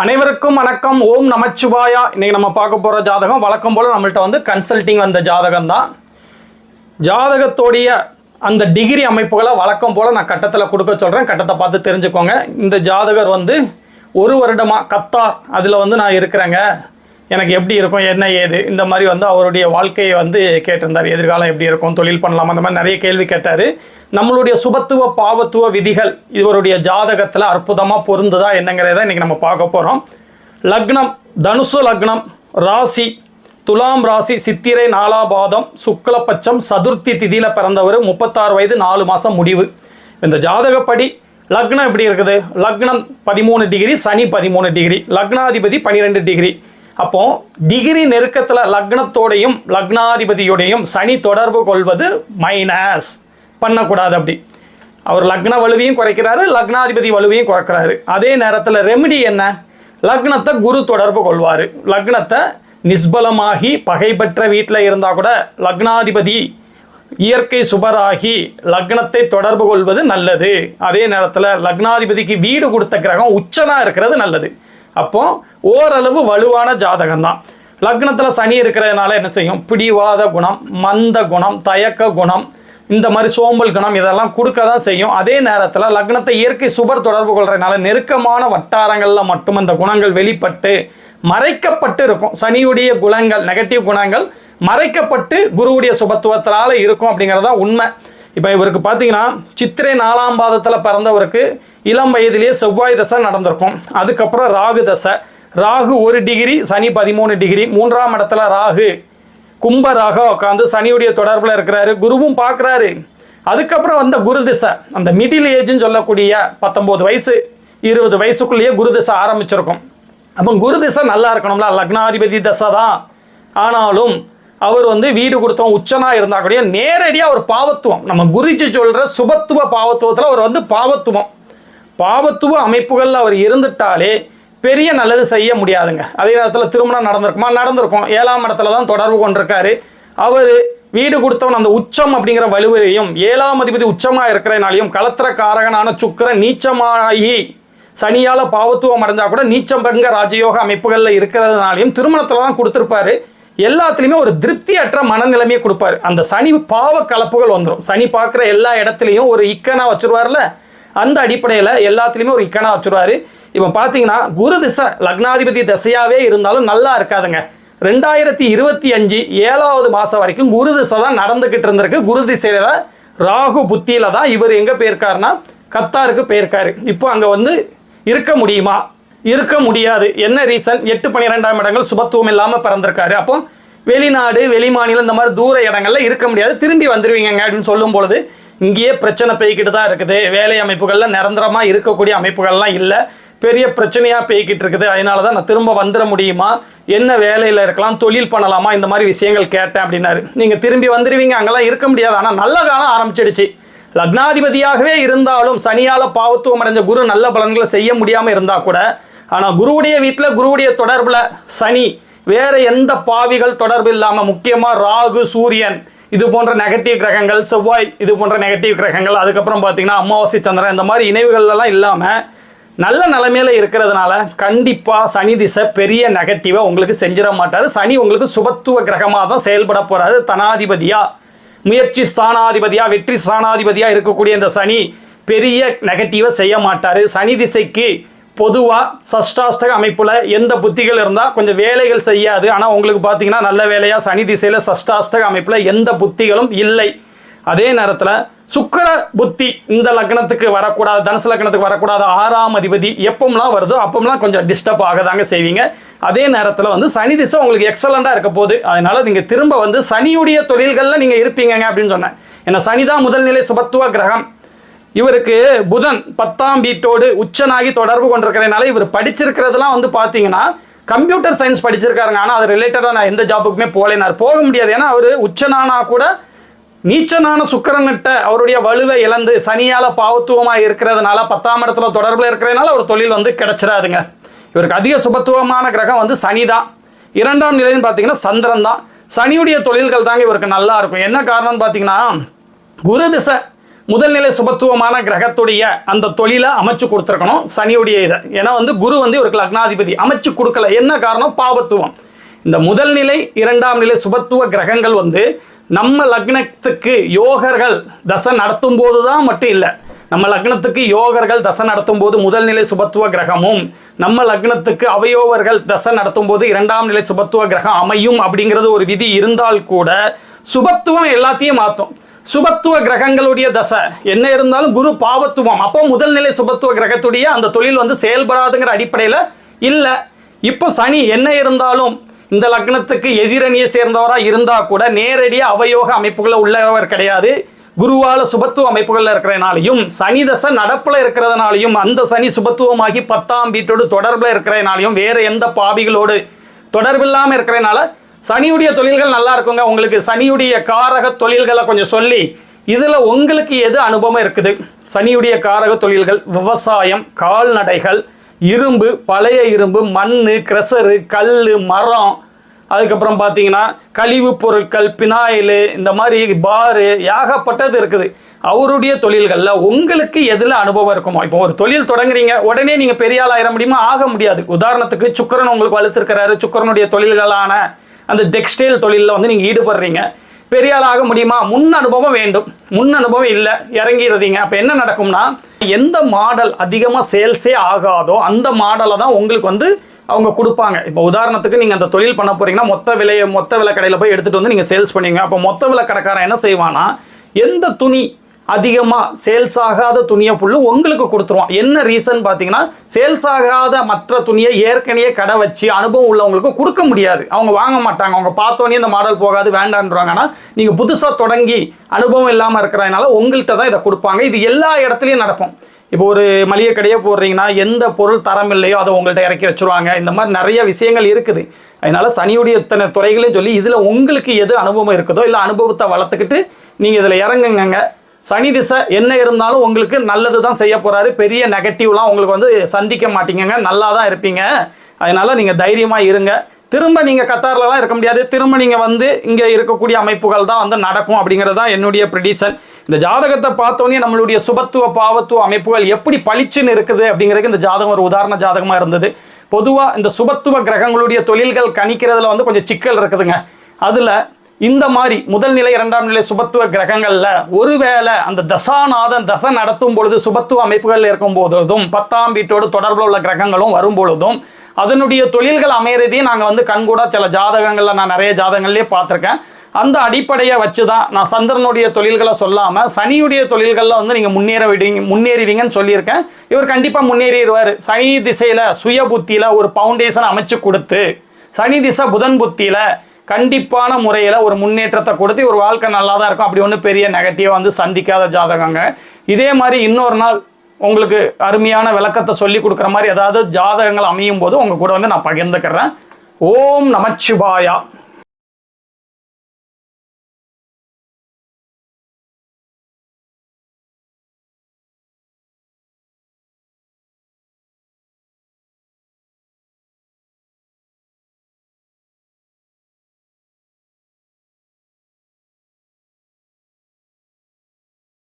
அனைவருக்கும் வணக்கம். ஓம் நமச்சிவாயா. இன்னைக்கு நம்ம பார்க்க போகிற ஜாதகம் வழக்கம் போல் நம்மள்ட்ட வந்து கன்சல்டிங் வந்த ஜாதகம் தான். ஜாதகத்தோடைய அந்த டிகிரி அமைப்புகளை வழக்கம் போல் நான் கட்டத்தில் கொடுக்க சொல்கிறேன் கட்டத்தை பார்த்து தெரிஞ்சுக்கோங்க. இந்த ஜாதகர் வந்து ஒரு வருடமாக கத்தார். அதில் வந்து நான் இருக்கிறேங்க. எனக்கு எப்படி இருக்கும் என்ன ஏது இந்த மாதிரி வந்து அவருடைய வாழ்க்கையை வந்து கேட்டிருந்தார். எதிர்காலம் எப்படி இருக்கும் தொழில் பண்ணலாம் அந்த மாதிரி நிறைய கேள்வி கேட்டார். நம்மளுடைய சுபத்துவ பாவத்துவ விதிகள் இவருடைய ஜாதகத்தில் அற்புதமாக பொருந்துதா என்னங்கிறத இன்றைக்கி நம்ம பார்க்க போகிறோம் லக்னம் தனுசு லக்னம் ராசி துலாம் ராசி சித்திரை நாலாபாதம் சுக்லபட்சம் சதுர்த்தி திதியில் பிறந்தவர் முப்பத்தாறு வயது நாலு மாதம் முடிவு. இந்த ஜாதகப்படி லக்னம் எப்படி இருக்குது? லக்னம் பதிமூணு டிகிரி சனி பதிமூணு டிகிரி லக்னாதிபதி பன்னிரெண்டு டிகிரி. அப்போ டிகிரி நெருக்கத்தில் லக்னத்தோடையும் லக்னாதிபதியோடையும் சனி தொடர்பு கொள்வது மைனஸ் பண்ணக்கூடாது அப்படி. அவர் லக்ன வலுவையும் குறைக்கிறாரு லக்னாதிபதி வலுவையும் குறைக்கிறாரு. அதே நேரத்தில் ரெமிடி என்ன? லக்னத்தை குரு தொடர்பு கொள்வார். லக்னத்தை நிஸ்பலமாகி பகை பெற்ற வீட்டில் இருந்தால் கூட லக்னாதிபதி இயற்கை சுபராகி லக்னத்தை தொடர்பு கொள்வது நல்லது. அதே நேரத்தில் லக்னாதிபதிக்கு வீடு கொடுத்த கிரகம் உச்சதாக இருக்கிறது நல்லது. அப்போது ஓரளவு வலுவான ஜாதகம் தான் லக்னத்தில் சனி இருக்கிறதுனால என்ன செய்யும்? பிடிவாத குணம் மந்த குணம் தயக்க குணம் இந்த மாதிரி சோம்பல் குணம் இதெல்லாம் கொடுக்க தான் செய்யும். அதே நேரத்தில் லக்னத்தை இயற்கை சுபர் தொடர்பு கொள்றதுனால நெருக்கமான வட்டாரங்களில் மட்டும் அந்த குணங்கள் வெளிப்பட்டு மறைக்கப்பட்டு இருக்கும். சனியுடைய குணங்கள் நெகட்டிவ் குணங்கள் மறைக்கப்பட்டு குருவுடைய சுபத்துவத்தினால இருக்கும் அப்படிங்கிறது தான் உண்மை. இப்போ இவருக்கு பார்த்தீங்கன்னா சித்திரை நாலாம் பாதத்தில் பிறந்தவருக்கு இளம் வயதிலேயே செவ்வாய் தசை நடந்திருக்கும். அதுக்கப்புறம் ராகு தசை. ராகு ஒரு டிகிரி சனி பதிமூணு டிகிரி. மூன்றாம் இடத்துல ராகு. கும்ப ராக உட்காந்து சனியுடைய தொடர்பில் இருக்கிறாரு. குருவும் பார்க்குறாரு. அதுக்கப்புறம் வந்த குரு திசை. அந்த மிடில் ஏஜ்னு சொல்லக்கூடிய பத்தொம்போது வயசு இருபது வயசுக்குள்ளேயே குரு திசை ஆரம்பிச்சிருக்கும். அப்போ குரு திசை நல்லா இருக்கணும்ல. லக்னாதிபதி தசை தான். ஆனாலும் அவர் வந்து வீடு கொடுத்தவன் உச்சனாக இருந்தால் கூட நேரடியாக ஒரு பாவத்துவம். நம்ம குருஜி சொல்கிற சுபத்துவ பாவத்துவத்தில் அவர் வந்து பாவத்துவம். பாவத்துவ அமைப்புகளில் அவர் இருந்துட்டாலே பெரிய நல்லது செய்ய முடியாதுங்க. அதே நேரத்தில் திருமணம் நடந்திருக்குமா? நடந்திருக்கும். ஏழாம் இடத்துல தான் தொடர்பு கொண்டிருக்காரு. அவர் வீடு கொடுத்தவன் அந்த உச்சம் அப்படிங்கிற வலுவையும் ஏழாம் அதிபதி உச்சமாக இருக்கிறனாலையும் கலத்திர காரகனான சுக்கர நீச்சமாகி சனியால் பாவத்துவம் அடைஞ்சால் கூட நீச்சம் பங்க ராஜயோக அமைப்புகளில் இருக்கிறதுனாலையும் திருமணத்தில் தான் கொடுத்துருப்பாரு. எல்லாத்துலேயுமே ஒரு திருப்தியற்ற மனநிலைமையை கொடுப்பாரு. அந்த சனி பாவ கலப்புகள் வந்துடும் சனி பார்க்குற எல்லா இடத்துலையும் ஒரு இக்கனா வச்சுருவார்ல? அந்த அடிப்படையில் எல்லாத்துலேயுமே ஒரு இக்கனா வச்சுருவாரு. இப்போ பார்த்தீங்கன்னா குரு திசை லக்னாதிபதி திசையாகவே இருந்தாலும் நல்லா இருக்காதுங்க. ரெண்டாயிரத்தி இருபத்தி அஞ்சு ஏழாவது மாதம் வரைக்கும் குரு திசை தான் நடந்துக்கிட்டு இருந்திருக்கு. குரு திசையில ராகு புத்தியில் தான் இவர் எங்கே போயிருக்காருன்னா கத்தாருக்கு போயிருக்காரு. இப்போ அங்கே வந்து இருக்க முடியுமா? இருக்க முடியாது. என்ன ரீசன்? எட்டு பன்னிரெண்டாம் இடங்கள் சுபத்துவம் இல்லாமல் பிறந்திருக்காரு. அப்போ வெளிநாடு வெளிமாநிலம் இந்த மாதிரி தூர இடங்கள்ல இருக்க முடியாது. திரும்பி வந்துடுவீங்க அப்படின்னு சொல்லும் பொழுது இங்கேயே பிரச்சனை பெய்கிட்டு தான் இருக்குது. வேலை அமைப்புகளில் நிரந்தரமாக இருக்கக்கூடிய அமைப்புகள்லாம் இல்லை. பெரிய பிரச்சனையாக பெய்கிட்டு இருக்குது. அதனால தான் நான் திரும்ப வந்துட முடியுமா? என்ன வேலையில் இருக்கலாம்? தொழில் பண்ணலாமா? இந்த மாதிரி விஷயங்கள் கேட்டேன் அப்படின்னாரு. நீங்கள் திரும்பி வந்துடுவீங்க அங்கெல்லாம் இருக்க முடியாது. ஆனால் நல்ல காலம் ஆரம்பிச்சிடுச்சு. லக்னாதிபதியாகவே இருந்தாலும் சனியால் பாவத்துவம் அடைஞ்ச குரு நல்ல பலன்களை செய்ய முடியாமல் இருந்தால் கூட ஆனால் குருவுடைய வீட்டில் குருவுடைய தொடர்பில் சனி வேற எந்த பாவிகள் தொடர்பு இல்லாமல் முக்கியமாக ராகு சூரியன் இது போன்ற நெகட்டிவ் கிரகங்கள் செவ்வாய் இது போன்ற நெகட்டிவ் கிரகங்கள் அதுக்கப்புறம் பார்த்தீங்கன்னா அமாவாசை சந்திரன் இந்த மாதிரி இணைவுகள்லாம் இல்லாமல் நல்ல நிலைமையில இருக்கிறதுனால கண்டிப்பாக சனி திசை பெரிய நெகட்டிவாக உங்களுக்கு செஞ்சிட மாட்டார். சனி உங்களுக்கு சுபத்துவ கிரகமாக தான் செயல்பட போகிறாரு தனாதிபதியாக முயற்சி ஸ்தானாதிபதியாக வெற்றி ஸ்தானாதிபதியாக இருக்கக்கூடிய இந்த சனி பெரிய நெகட்டிவை செய்ய மாட்டார். சனி திசைக்கு பொதுவாக சஷ்டாஷ்டக அமைப்பில் எந்த புத்திகள் இருந்தால் கொஞ்சம் வேலைகள் செய்யாது. ஆனால் உங்களுக்கு பார்த்தீங்கன்னா நல்ல வேலையாக சனி திசையில் சஷ்டாஷ்டக அமைப்பில் எந்த புத்திகளும் இல்லை. அதே நேரத்தில் சுக்கர புத்தி இந்த லக்னத்துக்கு வரக்கூடாது தனுசு லக்னத்துக்கு வரக்கூடாது ஆறாம் அதிபதி எப்போம்லாம் வருதோ அப்போம்லாம் கொஞ்சம் டிஸ்டர்ப் ஆகதாங்க செய்வீங்க. அதே நேரத்தில் வந்து சனி திசை உங்களுக்கு எக்ஸலண்ட்டாக இருக்க போகுது. அதனால நீங்கள் திரும்ப வந்து சனியுடைய தொழில்களில் நீங்கள் இருப்பீங்கங்க அப்படின்னு சொன்னேன். ஏன்னா சனி தான் முதல்நிலை சுபத்துவ கிரகம். இவருக்கு புதன் பத்தாம் வீட்டோடு உச்சனாகி தொடர்பு கொண்டிருக்கிறதுனால இவர் படிச்சிருக்கிறதுலாம் வந்து பார்த்தீங்கன்னா கம்ப்யூட்டர் சயின்ஸ் படிச்சிருக்காருங்க. ஆனால் அது ரிலேட்டடாக நான் எந்த ஜாபுக்குமே போகலைனார் போக முடியாது. ஏன்னா அவர் உச்சனானா கூட நீச்சனான சுக்கரன்கிட்ட அவருடைய வலுவை இழந்து சனியால் பாவத்துவமாக இருக்கிறதுனால பத்தாம் இடத்துல தொடர்பில் இருக்கிறதுனால ஒரு தொழில் வந்து கிடைச்சிடாதுங்க. இவருக்கு அதிக சுபத்துவமான கிரகம் வந்து சனி தான். இரண்டாம் நிலைன்னு பார்த்தீங்கன்னா சந்திரன் தான். சனியுடைய தொழில்கள் தாங்க இவருக்கு நல்லா இருக்கும். என்ன காரணம்னு பார்த்தீங்கன்னா குரு திசை முதல்நிலை சுபத்துவமான கிரகத்துடைய அந்த தொழிலை அமைச்சு கொடுத்துருக்கணும் சனியுடைய இதை. ஏன்னா வந்து குரு வந்து இவருக்கு லக்னாதிபதி. அமைச்சு கொடுக்கல. என்ன காரணம்? பாவத்துவம் இந்த முதல் நிலை இரண்டாம் நிலை சுபத்துவ கிரகங்கள் வந்து நம்ம லக்னத்துக்கு யோகர்கள் தசை நடத்தும் போது தான் மட்டும் இல்லை நம்ம லக்னத்துக்கு யோகர்கள் தசை நடத்தும் போது முதல் நிலை சுபத்துவ கிரகமும் நம்ம லக்னத்துக்கு அவயோவர்கள் தசை நடத்தும் போது இரண்டாம் நிலை சுபத்துவ கிரகம் அமையும் அப்படிங்கிறது ஒரு விதி இருந்தால் கூட சுபத்துவம் எல்லாத்தையும் மாற்றும் சுபத்துவ கிரகங்களுடைய தசை. என்ன இருந்தாலும் குரு பாவத்துவம். அப்போ முதல் நிலை சுபத்துவ கிரகத்துடைய அந்த தொழில் வந்து செயல்படாதுங்கிற அடிப்படையில் இல்லை. இப்போ சனி என்ன இருந்தாலும் இந்த லக்னத்துக்கு எதிரணியை சேர்ந்தவராக இருந்தால் கூட நேரடியாக அவயோக அமைப்புகளில் உள்ளவர் கிடையாது. குருவால சுபத்துவ அமைப்புகளில் இருக்கிறனாலையும் சனி தசை நடப்பில் இருக்கிறதுனாலையும் அந்த சனி சுபத்துவமாகி பத்தாம் வீட்டோடு தொடர்பில் இருக்கிறனாலையும் வேறு எந்த பாவிகளோடு தொடர்பில்லாமல் இருக்கிறனால சனியுடைய தொழில்கள் நல்லா இருக்குங்க. உங்களுக்கு சனியுடைய காரக தொழில்களை கொஞ்சம் சொல்லி இதில் உங்களுக்கு எது அனுபவம் இருக்குது? சனியுடைய காரக தொழில்கள் விவசாயம் கால்நடைகள் இரும்பு பழைய இரும்பு மண் க்ரெஷரு கல் மரம் அதுக்கப்புறம் பார்த்தீங்கன்னா கழிவுப் பொருட்கள் பினாயிலு இந்த மாதிரி பாரு ஏகப்பட்டது இருக்குது. அவருடைய தொழில்களில் உங்களுக்கு எதில் அனுபவம் இருக்குமோ? இப்போ ஒரு தொழில் தொடங்குறீங்க உடனே நீங்கள் பெரிய ஆள் ஆயிட முடியுமா? ஆக முடியாது. உதாரணத்துக்கு சுக்கரன் உங்களுக்கு வலுத்திருக்கிறாரு சுக்கரனுடைய தொழில்களான அந்த டெக்ஸ்டைல் தொழிலில் வந்து நீங்கள் ஈடுபடுறீங்க. பெரிய ஆள் ஆக முடியுமா? முன் அனுபவம் வேண்டும். முன் அனுபவம் இல்லை. இறங்கிடுறீங்க அப்போ என்ன நடக்கும்னா எந்த மாடல் அதிகமாக சேல்ஸே ஆகாதோ அந்த மாடலை தான் உங்களுக்கு வந்து அவங்க கொடுப்பாங்க. இப்போ உதாரணத்துக்கு நீங்கள் அந்த தொழில் பண்ண போகிறீங்கன்னா மொத்த விலையை மொத்த விலை கடையில் போய் எடுத்துகிட்டு வந்து நீங்கள் சேல்ஸ் பண்ணுவீங்க அப்போ மொத்த விலை கடைக்காரன் என்ன செய்வானா எந்த துணி அதிகமாக சேல்ஸ் ஆகாத துணியை புல்லு உங்களுக்கு கொடுத்துருவான். என்ன ரீசன் பார்த்தீங்கன்னா சேல்ஸ் ஆகாத மற்ற துணியை ஏற்கனவே கடை வச்சு அனுபவம் உள்ளவங்களுக்கு கொடுக்க முடியாது. அவங்க வாங்க மாட்டாங்க. அவங்க பார்த்தோன்னே இந்த மாடல் போகாது வேண்டான்றாங்கன்னா நீங்கள் புதுசாக தொடங்கி அனுபவம் இல்லாமல் இருக்கிறதுனால உங்கள்கிட்ட தான் இதை கொடுப்பாங்க. இது எல்லா இடத்துலையும் நடக்கும். இப்போ ஒரு மளிகை கடையே போடுறீங்கன்னா எந்த பொருள் தரம் இல்லையோ அதை உங்கள்கிட்ட இறக்கி வச்சுருவாங்க. இந்த மாதிரி நிறைய விஷயங்கள் இருக்குது. அதனால சனியுடைய இத்தனை துறைகளையும் சொல்லி இதில் உங்களுக்கு எது அனுபவம் இருக்குதோ இல்லை அனுபவத்தை வளர்த்துக்கிட்டு நீங்கள் இதில் இறங்குங்க சனி திசை என்ன இருந்தாலும் உங்களுக்கு நல்லது தான் செய்ய போகிறாரு பெரிய நெகட்டிவ்லாம் உங்களுக்கு வந்து சந்திக்க மாட்டீங்கங்க. நல்லா தான் இருப்பீங்க. அதனால் நீங்கள் தைரியமாக இருங்க. திரும்ப நீங்கள் கத்தார்லலாம் இருக்க முடியாது. திரும்ப நீங்கள் வந்து இங்கே இருக்கக்கூடிய அமைப்புகள் தான் வந்து நடக்கும் அப்படிங்கிறது தான் என்னுடைய ப்ரிடிஷன் இந்த ஜாதகத்தை பார்த்தோன்னே நம்மளுடைய சுபத்துவ பாவத்துவ அமைப்புகள் எப்படி பளிச்சுன்னு இருக்குது அப்படிங்கிறதுக்கு இந்த ஜாதகம் ஒரு உதாரண ஜாதகமாக இருந்தது. பொதுவாக இந்த சுபத்துவ கிரகங்களுடைய தொழில்கள் கணிக்கிறதுல வந்து கொஞ்சம் சிக்கல் இருக்குதுங்க. அதில் இந்த மாதிரி முதல் நிலை இரண்டாம் நிலை சுபத்துவ கிரகங்கள்ல ஒருவேளை அந்த தசாநாதன் தசை நடத்தும் பொழுது சுபத்துவ அமைப்புகள் இருக்கும் பொழுதும் பத்தாம் வீட்டோடு தொடர்பில் உள்ள கிரகங்களும் வரும் பொழுதும் அதனுடைய தொழில்கள் அமையறதையும் நாங்கள் வந்து கண்கூட சில ஜாதகங்களில் நான் நிறைய ஜாதகங்கள்லேயே பார்த்துருக்கேன். அந்த அடிப்படையை வச்சு தான் நான் சந்திரனுடைய தொழில்களை சொல்லாமல் சனியுடைய தொழில்களில் வந்து நீங்கள் முன்னேற விடுவீங்க முன்னேறிவீங்கன்னு சொல்லியிருக்கேன். இவர் கண்டிப்பாக முன்னேறிடுவார். சனி திசையில் சுய புத்தியில் ஒரு ஃபவுண்டேஷன் அமைச்சு கொடுத்து சனி திசை புதன் புத்தியில் கண்டிப்பான முறையில் ஒரு முன்னேற்றத்தை கொடுத்து ஒரு வாழ்க்கை நல்லா தான் இருக்கும். அப்படி ஒன்றும் பெரிய நெகட்டிவாக வந்து சந்திக்காத ஜாதகங்க. இதே மாதிரி இன்னொரு நாள் உங்களுக்கு அருமையான விளக்கத்தை சொல்லி கொடுக்குற மாதிரி ஏதாவது ஜாதகங்கள் அமையும் போது உங்கள் கூட வந்து நான் பகிர்ந்துக்கிறேன். ஓம் நமச்சிவாயா.